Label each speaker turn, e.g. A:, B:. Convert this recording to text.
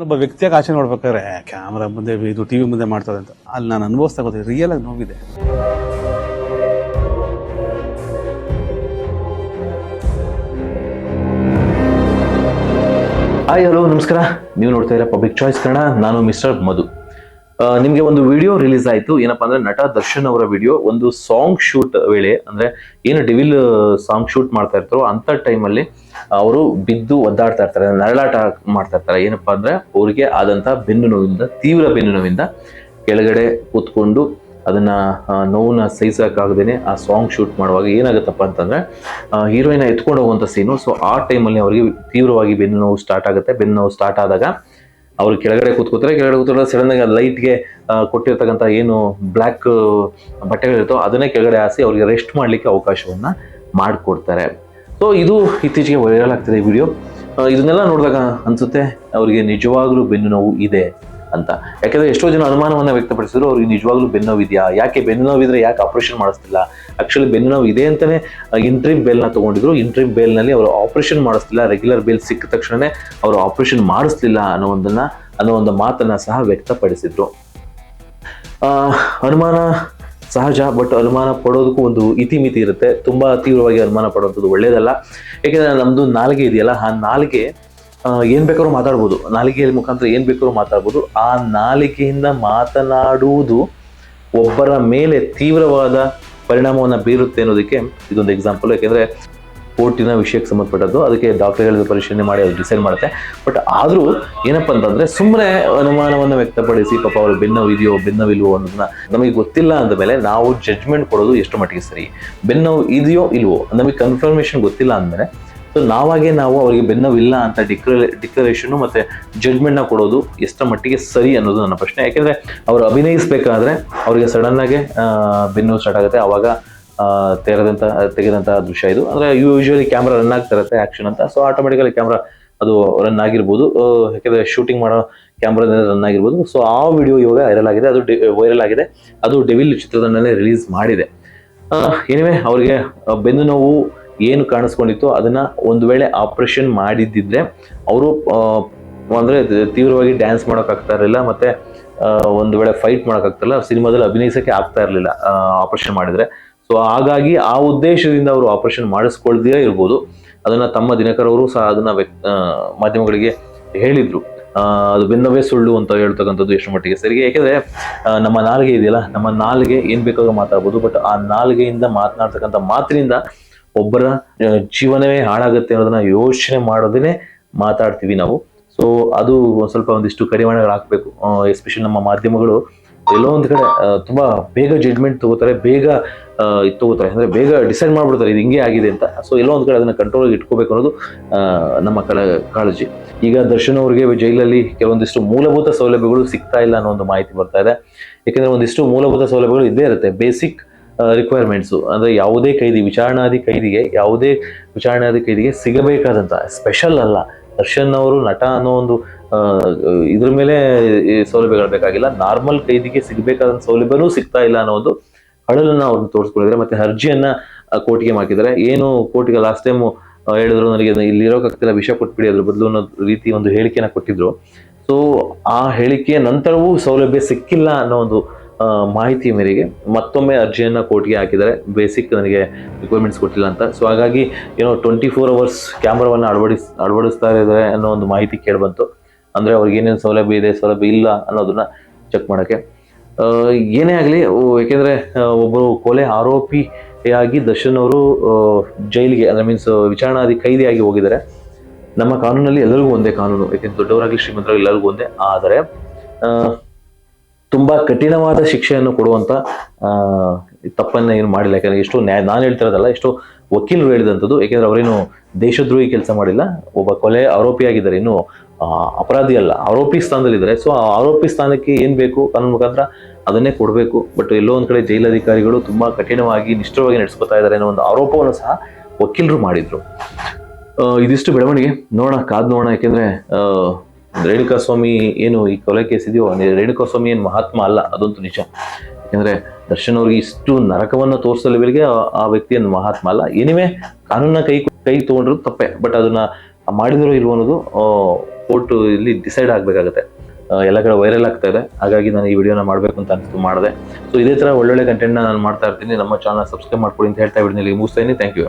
A: ನಾನೊಬ್ಬ ವ್ಯಕ್ತಿಯಾಗಿ ಆಚೆ ನೋಡ್ಬೇಕಾದ್ರೆ ಕ್ಯಾಮ್ರಾ ಮುಂದೆ ಇದು ಟಿವಿ ಮುಂದೆ ಮಾಡ್ತದೆ ಅಂತ. ಅಲ್ಲಿ ನಾನು ಅನುಭವಿಸ್ತಾ ಗೊತ್ತಿದೆ ರಿಯಲ್ ಆಗಿ ನೋವಿದೆ.
B: ಹಾಯ್ ಹಲೋ ನಮಸ್ಕಾರ. ನೀವು ನೋಡ್ತಾ ಇರೋ ಪಬ್ಲಿಕ್ ಚಾಯ್ಸ್ ಕನ್ನಡ, ನಾನು ಮಿಸ್ಟರ್ ಮಧು. ನಿಮ್ಗೆ ಒಂದು ವಿಡಿಯೋ ರಿಲೀಸ್ ಆಯಿತು. ಏನಪ್ಪಾ ಅಂದ್ರೆ ನಟ ದರ್ಶನ್ ಅವರ ವಿಡಿಯೋ ಒಂದು ಸಾಂಗ್ ಶೂಟ್ ವೇಳೆ, ಅಂದ್ರೆ ಏನು ಡಿವಿಲ್ ಸಾಂಗ್ ಶೂಟ್ ಮಾಡ್ತಾ ಇರ್ತಾರೋ ಅಂತ ಟೈಮಲ್ಲಿ ಅವರು ಬಿದ್ದು ಒದ್ದಾಡ್ತಾ ಇರ್ತಾರೆ, ನರಳಾಟ ಮಾಡ್ತಾ ಇರ್ತಾರೆ. ಏನಪ್ಪಾ ಅಂದ್ರೆ ಅವ್ರಿಗೆ ಆದಂತ ಬೆನ್ನು ನೋವಿಂದ, ತೀವ್ರ ಬೆನ್ನು ನೋವಿಂದ ಕೆಳಗಡೆ ಕೂತ್ಕೊಂಡು ಅದನ್ನ ನೋವನ್ನ ಸಹಿಸಕ್ಕಾಗದೇನೆ ಆ ಸಾಂಗ್ ಶೂಟ್ ಮಾಡುವಾಗ ಏನಾಗುತ್ತಪ್ಪ ಅಂತಂದ್ರೆ ಹೀರೋಯಿನ್ ಎತ್ಕೊಂಡು ಹೋಗುವಂತ ಸೀನು ಸೊ ಆ ಟೈಮಲ್ಲಿ ಅವರಿಗೆ ತೀವ್ರವಾಗಿ ಬೆನ್ನು ನೋವು ಸ್ಟಾರ್ಟ್ ಆಗುತ್ತೆ. ಬೆನ್ನು ನೋವು ಸ್ಟಾರ್ಟ್ ಆದಾಗ ಅವ್ರು ಕೆಳಗಡೆ ಕೂತ್ಕೋತಾರೆ, ಕೆಳಗಡೆ ಕೂತ್ಕೊಂಡ್ರೆ ಸಡನ್ ಆಗಿ ಲೈಟ್ಗೆ ಕೊಟ್ಟಿರ್ತಕ್ಕಂಥ ಏನು ಬ್ಲ್ಯಾಕ್ ಬಟ್ಟೆಗಳಿರ್ತೋ ಅದನ್ನೇ ಕೆಳಗಡೆ ಹಾಸಿ ಅವ್ರಿಗೆ ರೆಸ್ಟ್ ಮಾಡಲಿಕ್ಕೆ ಅವಕಾಶವನ್ನು ಮಾಡಿಕೊಡ್ತಾರೆ. ಸೊ ಇದು ಇತ್ತೀಚೆಗೆ ವೈರಲ್ ಆಗ್ತಿದೆ ವಿಡಿಯೋ ಇದನ್ನೆಲ್ಲ ನೋಡಿದಾಗ ಅನಿಸುತ್ತೆ, ಅವರಿಗೆ ನಿಜವಾಗ್ಲೂ ಬೆನ್ನು ನೋವು ಇದೆ. ಅಂತ. ಯಾಕಂದ್ರೆ ಎಷ್ಟೋ ಜನ ಅನುಮಾನವನ್ನು ವ್ಯಕ್ತಪಡಿಸಿದ್ರು ಅವ್ರಿಗೆ ನಿಜವಾಗ್ಲೂ ಬೆನ್ನೋವಿದೆಯಾ ನೋವು ಯಾಕೆ ಬೆನ್ನು ನೋವು ಇದ್ರೆ ಯಾಕೆ ಆಪರೇಷನ್ ಮಾಡಿಸ್ತಿಲ್ಲ? ಆಕ್ಚುಲಿ ಬೆನ್ನು ನೋವು ಇದೆ ಅಂತಾನೆ ಇಂಟ್ರಿಮ್ ಬೇಲ್ನ ತಗೊಂಡಿದ್ರು. ಇಂಟ್ರಿಮ್ ಬೇಲ್ನಲ್ಲಿ ಅವರು ಆಪರೇಷನ್ ಮಾಡಿಸ್ತಿಲ್ಲ. ರೆಗ್ಯುಲರ್ ಬೇಲ್ ಸಿಕ್ಕ ತಕ್ಷಣವೇ ಅವರು ಆಪರೇಷನ್ ಮಾಡಿಸ್ಲಿಲ್ಲ ಅನ್ನೋ ಒಂದನ್ನು, ಅನ್ನೋ ಒಂದು ಮಾತನ್ನ ಸಹ ವ್ಯಕ್ತಪಡಿಸಿದ್ರು. ಅನುಮಾನ ಸಹಜ, ಬಟ್ ಅನುಮಾನ ಪಡೋದಕ್ಕೂ ಒಂದು ಇತಿಮಿತಿ ಇರುತ್ತೆ. ತುಂಬಾ ತೀವ್ರವಾಗಿ ಅನುಮಾನ ಪಡುವಂಥದ್ದು ಒಳ್ಳೇದಲ್ಲ. ಯಾಕೆಂದ್ರೆ ನಮ್ದು ನಾಲ್ಗೆ ಇದೆಯಲ್ಲ, ಆ ನಾಲಿಗೆ ಏನ್ ಬೇಕಾದ್ರೂ ಮಾತಾಡ್ಬೋದು. ನಾಲಿಗೆಯ ಮುಖಾಂತರ ಏನ್ ಬೇಕಾದ್ರೂ ಮಾತಾಡ್ಬೋದು. ಆ ನಾಲಿಗೆಯಿಂದ ಮಾತನಾಡುವುದು ಒಬ್ಬರ ಮೇಲೆ ತೀವ್ರವಾದ ಪರಿಣಾಮವನ್ನು ಬೀರುತ್ತೆ ಅನ್ನೋದಕ್ಕೆ ಇದೊಂದು ಎಕ್ಸಾಂಪಲ್ ಯಾಕೆಂದ್ರೆ ಕೋರ್ಟಿನ ವಿಷಯಕ್ಕೆ ಸಂಬಂಧಪಟ್ಟದ್ದು, ಅದಕ್ಕೆ ಡಾಕ್ಟರ್ಗಳ ಪರಿಶೀಲನೆ ಮಾಡಿ ಅದು ಡಿಸೈಡ್ ಮಾಡುತ್ತೆ. ಬಟ್ ಆದರೂ ಏನಪ್ಪ ಅಂತಂದ್ರೆ ಸುಮ್ಮನೆ ಅನುಮಾನವನ್ನು ವ್ಯಕ್ತಪಡಿಸಿ ಪಾಪ ಅವರು ಬೆನ್ನವಿದೆಯೋ ಬೆನ್ನವಿಲ್ವೋ ಅನ್ನೋದನ್ನ ನಮಗೆ ಗೊತ್ತಿಲ್ಲ ಅಂದ ಮೇಲೆ ನಾವು ಜಡ್ಜ್ಮೆಂಟ್ ಕೊಡೋದು ಎಷ್ಟು ಮಟ್ಟಿಗೆ ಸರಿ? ಬೆನ್ನೋವು ಇದೆಯೋ ಇಲ್ವೋ? ನಮಗೆ ಕನ್ಫರ್ಮೇಷನ್ ಗೊತ್ತಿಲ್ಲ ಅಂದಮೇಲೆ ಸೊ ನಾವಾಗೆ ನಾವು ಅವರಿಗೆ ಬೆನ್ನವಿಲ್ಲ ಅಂತ ಡಿಕ್ಲ ಡಿಕ್ಲರೇಷನ್ ಮತ್ತೆ ಜಡ್ಜ್ಮೆಂಟ್ನ ಕೊಡೋದು ಎಷ್ಟರ ಮಟ್ಟಿಗೆ ಸರಿ ಅನ್ನೋದು ನನ್ನ ಪ್ರಶ್ನೆ. ಯಾಕೆಂದರೆ ಅವರು ಅಭಿನಯಿಸಬೇಕಾದ್ರೆ ಅವರಿಗೆ ಸಡನ್ ಆಗಿ ಆ, ಬೆನ್ನು ಸ್ಟಾರ್ಟ್ ಆಗುತ್ತೆ. ಆವಾಗ ತೆರೆದಂಥ ತೆರೆದಂತ ತೆಗೆದಂತ ದೃಶ್ಯ ಇದು. ಅಂದ್ರೆ ಯೂಶ್ವಲಿ ಕ್ಯಾಮ್ರಾ ರನ್ ಆಗ್ತಾ ಇರುತ್ತೆ ಆಕ್ಷನ್ ಅಂತ. ಸೊ ಆಟೋಮೆಟಿಕಲಿ ಕ್ಯಾಮ್ರಾ ಅದು ರನ್ ಆಗಿರ್ಬೋದು. ಯಾಕೆಂದರೆ ಶೂಟಿಂಗ್ ಮಾಡೋ ಕ್ಯಾಮ್ರಾ ರನ್ ಆಗಿರ್ಬೋದು. ಸೊ ಆ ವಿಡಿಯೋ ಇವಾಗ ವೈರಲ್ ಆಗಿದೆ. ಅದು ವೈರಲ್ ಆಗಿದೆ. ಅದು ಡೆವಿಲ್ ಚಿತ್ರತಂಡನೇ ರಿಲೀಸ್ ಮಾಡಿದೆ. ಏನಿವೆ ಅವರಿಗೆ ಬೆನ್ನು ನೋವು ಏನು ಕಾಣಿಸ್ಕೊಂಡಿತ್ತು ಅದನ್ನ ಒಂದು ವೇಳೆ ಆಪರೇಷನ್ ಮಾಡಿದ್ದಿದ್ರೆ ಅವರು ಅಂದ್ರೆ ತೀವ್ರವಾಗಿ ಡ್ಯಾನ್ಸ್ ಮಾಡೋಕ್ಕಾಗ್ತಾ ಇರಲಿಲ್ಲ ಮತ್ತೆ ಒಂದು ವೇಳೆ ಫೈಟ್ ಮಾಡೋಕ್ಕಾಗ್ತಿರಲಿಲ್ಲ ಸಿನಿಮಾದಲ್ಲಿ ಅಭಿನಯಿಸಕ್ಕೆ ಆಗ್ತಾ ಇರಲಿಲ್ಲ ಆಪರೇಷನ್ ಮಾಡಿದ್ರೆ. ಸೊ ಹಾಗಾಗಿ ಆ ಉದ್ದೇಶದಿಂದ ಅವರು ಆಪರೇಷನ್ ಮಾಡಿಸ್ಕೊಳ್ದೇ ಇರ್ಬೋದು. ಅದನ್ನ ತಮ್ಮ ದಿನಕರ್ ಅವರು ಸಹ ಅದನ್ನ ಮಾಧ್ಯಮಗಳಿಗೆ ಹೇಳಿದ್ರು. ಅದು ಬೆನ್ನವೇ ಸುಳ್ಳು ಅಂತ ಹೇಳ್ತಕ್ಕಂಥದ್ದು ಎಷ್ಟು ಮಟ್ಟಿಗೆ ಸರಿ. ಯಾಕೆಂದ್ರೆ ನಮ್ಮ ನಾಲಿಗೆ ಇದೆಯಲ್ಲ, ನಮ್ಮ ನಾಲಿಗೆ ಏನ್ ಬೇಕಾದ್ರೂ ಮಾತಾಡ್ಬೋದು ಬಟ್ ಆ ನಾಲಿಗೆಯಿಂದ ಮಾತನಾಡ್ತಕ್ಕಂಥ ಮಾತಿನಿಂದ ಒಬ್ಬರ ಜೀವನವೇ ಹಾಳಾಗುತ್ತೆ ಅನ್ನೋದನ್ನ ಯೋಚನೆ ಮಾಡೋದೇನೆ ಮಾತಾಡ್ತೀವಿ ನಾವು. ಸೊ ಅದು ಸ್ವಲ್ಪ ಒಂದಿಷ್ಟು ಕಡಿವಾಣಗಳು ಹಾಕ್ಬೇಕು. ಎಸ್ಪೆಷಲಿ ನಮ್ಮ ಮಾಧ್ಯಮಗಳು ಎಲ್ಲೋ ಒಂದು ಕಡೆ ತುಂಬಾ ಬೇಗ ಜಡ್ಮೆಂಟ್ ತಗೋತಾರೆ, ಬೇಗ ಇದು ತಗೋತಾರೆ. ಅಂದ್ರೆ ಬೇಗ ಡಿಸೈಡ್ ಮಾಡ್ಬಿಡ್ತಾರೆ, ಇದು ಹಿಂಗೆ ಆಗಿದೆ ಅಂತ. ಸೊ ಎಲ್ಲೋ ಒಂದು ಕಡೆ ಅದನ್ನ ಕಂಟ್ರೋಲ್ ಇಟ್ಕೋಬೇಕು ಅನ್ನೋದು ನಮ್ಮ ಕಡೆ ಕಾಳಜಿ. ಈಗ ದರ್ಶನ್ ಅವರಿಗೆ ಜೈಲಲ್ಲಿ ಕೆಲವೊಂದಿಷ್ಟು ಮೂಲಭೂತ ಸೌಲಭ್ಯಗಳು ಸಿಗ್ತಾ ಇಲ್ಲ ಅನ್ನೋ ಒಂದು ಮಾಹಿತಿ ಬರ್ತಾ ಇದೆ. ಯಾಕಂದ್ರೆ ಒಂದಿಷ್ಟು ಮೂಲಭೂತ ಸೌಲಭ್ಯಗಳು ಇದ್ದೇ ಇರುತ್ತೆ. ಬೇಸಿಕ್ ರಿಕ್ವೈರ್ಮೆಂಟ್ಸು ಅಂದರೆ ಯಾವುದೇ ಕೈದಿ, ವಿಚಾರಣಾಧಿ ಕೈದಿಗೆ ಯಾವುದೇ ವಿಚಾರಣಾಧಿ ಕೈದಿಗೆ ಸಿಗಬೇಕಾದಂಥ ಸ್ಪೆಷಲ್ ಅಲ್ಲ. ದರ್ಶನ್ ಅವರು ನಟ ಅನ್ನೋ ಒಂದು ಇದ್ರ ಮೇಲೆ ಸೌಲಭ್ಯಗಳು ಬೇಕಾಗಿಲ್ಲ. ನಾರ್ಮಲ್ ಕೈದಿಗೆ ಸಿಗಬೇಕಾದಂಥ ಸೌಲಭ್ಯನೂ ಸಿಗ್ತಾ ಇಲ್ಲ ಅನ್ನೋ ಒಂದು ಹಳಲನ್ನು ಅವ್ರನ್ನ ತೋರಿಸ್ಕೊಂಡಿದ್ದಾರೆ ಮತ್ತೆ ಅರ್ಜಿಯನ್ನು ಕೋರ್ಟ್ಗೆ ಹಾಕಿದ್ದಾರೆ. ಏನು ಕೋರ್ಟ್ಗೆ ಲಾಸ್ಟ್ ಟೈಮು ಹೇಳಿದ್ರು ನನಗೆ ಇಲ್ಲಿ ಇರೋಕ್ಕಾಗ್ತಿಲ್ಲ ವಿಷ ಕೊಟ್ಬಿಡಿ, ಅದ್ರ ಬದಲು ಅನ್ನೋ ರೀತಿ ಒಂದು ಹೇಳಿಕೆನ ಕೊಟ್ಟಿದ್ರು. ಸೊ ಆ ಹೇಳಿಕೆಯ ನಂತರವೂ ಸೌಲಭ್ಯ ಸಿಕ್ಕಿಲ್ಲ ಅನ್ನೋ ಒಂದು ಮಾಹಿತಿ ಮೇರೆಗೆ ಮತ್ತೊಮ್ಮೆ ಅರ್ಜಿಯನ್ನು ಕೋರ್ಟ್ಗೆ ಹಾಕಿದ್ದಾರೆ ಬೇಸಿಕ್ ನನಗೆ ರಿಕ್ವೈರ್ಮೆಂಟ್ಸ್ ಕೊಟ್ಟಿಲ್ಲ ಅಂತ. ಸೊ ಹಾಗಾಗಿ ಏನೋ ಟ್ವೆಂಟಿ ಫೋರ್ ಅವರ್ಸ್ ಕ್ಯಾಮ್ರಾವನ್ನು ಅಳವಡಿಸ್, ಅಳವಡಿಸ್ತಾ ಇದ್ದಾರೆ ಅನ್ನೋ ಒಂದು ಮಾಹಿತಿ ಕೇಳಿಬಂತು. ಅಂದರೆ ಅವ್ರಿಗೆ ಏನೇನು ಸೌಲಭ್ಯ ಇದೆ, ಸೌಲಭ್ಯ ಇಲ್ಲ ಅನ್ನೋದನ್ನ ಚೆಕ್ ಮಾಡೋಕ್ಕೆ. ಏನೇ ಆಗಲಿ ಏಕೆಂದರೆ ಒಬ್ಬರು ಕೊಲೆ ಆರೋಪಿಯಾಗಿ ದರ್ಶನ್ ಅವರು ಜೈಲಿಗೆ, ಅಂದರೆ ಮೀನ್ಸ್ ವಿಚಾರಣಾಧಿ ಕೈದಿಯಾಗಿ ಹೋಗಿದ್ದಾರೆ. ನಮ್ಮ ಕಾನೂನಲ್ಲಿ ಎಲ್ಲರಿಗೂ ಒಂದೇ ಕಾನೂನು ಯಾಕೆಂದ್ರೆ ದೊಡ್ಡವರಾಗಲಿ ಶ್ರೀಮಂತರಾಗಲಿ ಎಲ್ಲರಿಗೂ ಒಂದೇ. ಆದರೆ ತುಂಬಾ ಕಠಿಣವಾದ ಶಿಕ್ಷೆಯನ್ನು ಕೊಡುವಂತ ತಪ್ಪನ್ನು ಏನು ಮಾಡಿಲ್ಲ. ಯಾಕಂದರೆ ಎಷ್ಟು ನ್ಯಾಯ ನಾನು ಹೇಳ್ತಿರೋದಲ್ಲ ಎಷ್ಟು ವಕೀಲರು ಹೇಳಿದಂಥದ್ದು, ಏಕೆಂದರೆ ಅವರೇನು ದೇಶದ್ರೋಹಿ ಕೆಲಸ ಮಾಡಿಲ್ಲ. ಒಬ್ಬ ಕೊಲೆ ಆರೋಪಿಯಾಗಿದ್ದಾರೆ ಇನ್ನು ಅಪರಾಧಿ ಅಲ್ಲ, ಆರೋಪಿ ಸ್ಥಾನದಲ್ಲಿದ್ದಾರೆ. ಸೊ ಆ ಆರೋಪಿ ಸ್ಥಾನಕ್ಕೆ ಏನು ಬೇಕು? ಕಾನೂನು ಮುಖಾಂತರ ಅದನ್ನೇ ಕೊಡಬೇಕು. ಬಟ್ ಎಲ್ಲೋ ಒಂದು ಕಡೆ ಜೈಲಧಿಕಾರಿಗಳು ತುಂಬಾ ಕಠಿಣವಾಗಿ ನಿಷ್ಠವಾಗಿ ನಡೆಸ್ಕೊತಾ ಇದ್ದಾರೆ ಅನ್ನೋ ಒಂದು ಆರೋಪವನ್ನು ಸಹ ವಕೀಲರು ಮಾಡಿದ್ರು. ಇದಿಷ್ಟು ಬೆಳವಣಿಗೆ. ನೋಡೋಣ, ಕಾದ್ ನೋಡೋಣ. ಯಾಕೆಂದ್ರೆ ರೇಣುಕಾ ಸ್ವಾಮಿ ಏನು ಈ ಕೊಲೆ ಕೇಸ್ ಇದೆಯೋ ರೇಣುಕಾ ಸ್ವಾಮಿ ಏನು ಮಹಾತ್ಮ ಅಲ್ಲ, ಅದಂತೂ ನಿಜ. ಯಾಕಂದರೆ ದರ್ಶನ್ ಅವ್ರಿಗೆ ಇಷ್ಟು ನರಕವನ್ನು ತೋರಿಸೋ ಲೆವೆಲ್ಗೆ ಆ- ವ್ಯಕ್ತಿಯನ್ನು ಮಹಾತ್ಮ ಅಲ್ಲ. ಏನಿವೆ, ಕಾನೂನ ಕೈ ಕೈ ತೊಗೊಂಡ್ರು ತಪ್ಪೆ ಬಟ್ ಅದನ್ನ ಮಾಡಿದ್ರು ಇಲ್ವೋ ಅನ್ನೋದು ಕೋರ್ಟು ಇಲ್ಲಿ ಡಿಸೈಡ್ ಆಗಬೇಕಾಗತ್ತೆ. ಎಲ್ಲ ಕಡೆ ವೈರಲ್ ಆಗ್ತಾ ಇದೆ. ಹಾಗಾಗಿ ನಾನು ಈ ವಿಡಿಯೋನ ಮಾಡಬೇಕು ಅಂತ ಅನಿಸ್ತು ಮಾಡಿದೆ. ಸೊ ಇದೇ ಥರ ಒಳ್ಳೊಳ್ಳೆ ಕಂಟೆಂಟ್ನ ನಾನು ಮಾಡ್ತಾ ಇರ್ತೀನಿ. ನಮ್ಮ ಚಾನಲ್ ಸಬ್ಸ್ಕ್ರೈಬ್ ಮಾಡ್ಕೊಳ್ಳಿ ಅಂತ ಹೇಳ್ತಾ ವಿಡಿಯೋ ಮುಗಿಸ್ತಾ ಇದ್ದೀನಿ. Thank you